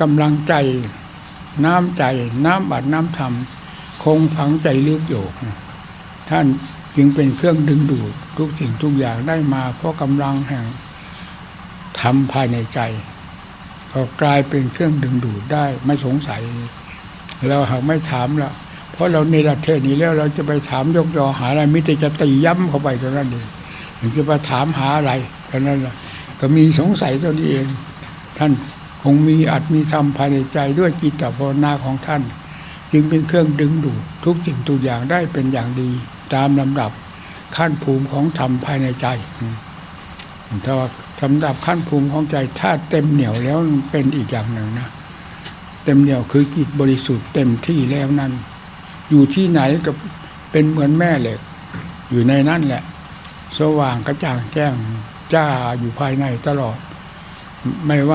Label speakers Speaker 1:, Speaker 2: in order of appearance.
Speaker 1: กำลังใจ น้ำใจ น้ำบัดน้ำธรรม คงฝังใจลึกอยู่ท่านจึงเป็นเครื่องดึงดูดทุกสิ่งทุกอย่างได้มา เพราะกำลังแห่งธรรมภายในใจก็กลายเป็นเครื่องดึงดูดได้ไม่สงสัย เราหากไม่ถามแล้วเพราะเราในประเทศนี้แล้วเราจะไปถามยกยอหาอะไรมิต่จะตีย้ำเข้าไปเท่านั้นเองถึงจะมาถามหาอะไรเท่านั้นแหละก็มีสงสัยตัวนี้เอง ท่าน งมีอัตมีธรรมภายในใจด้วยจิตตภาวนาของท่าน จึงเป็นเครื่องดึงดูดทุกสิ่งทุกอย่างได้เป็นอย่างดี ตามลำดับขั้นภูมิของธรรมภายในใจถ้าว่าลำดับขั้นภูมิของใจถ้าเต็มเหนียวแล้วเป็นอีกอย่างหนึ่งนะเต็มเหนียวคือจิตบริสุทธิ์เต็มที่แล้วนั้น อยู่ที่ไหนก็เป็นเหมือนแม่เหล็ก อยู่ในนั่นแหละ สว่างกระจ่างแจ้งจ้าอยู่ภายในตลอดไม่ว่า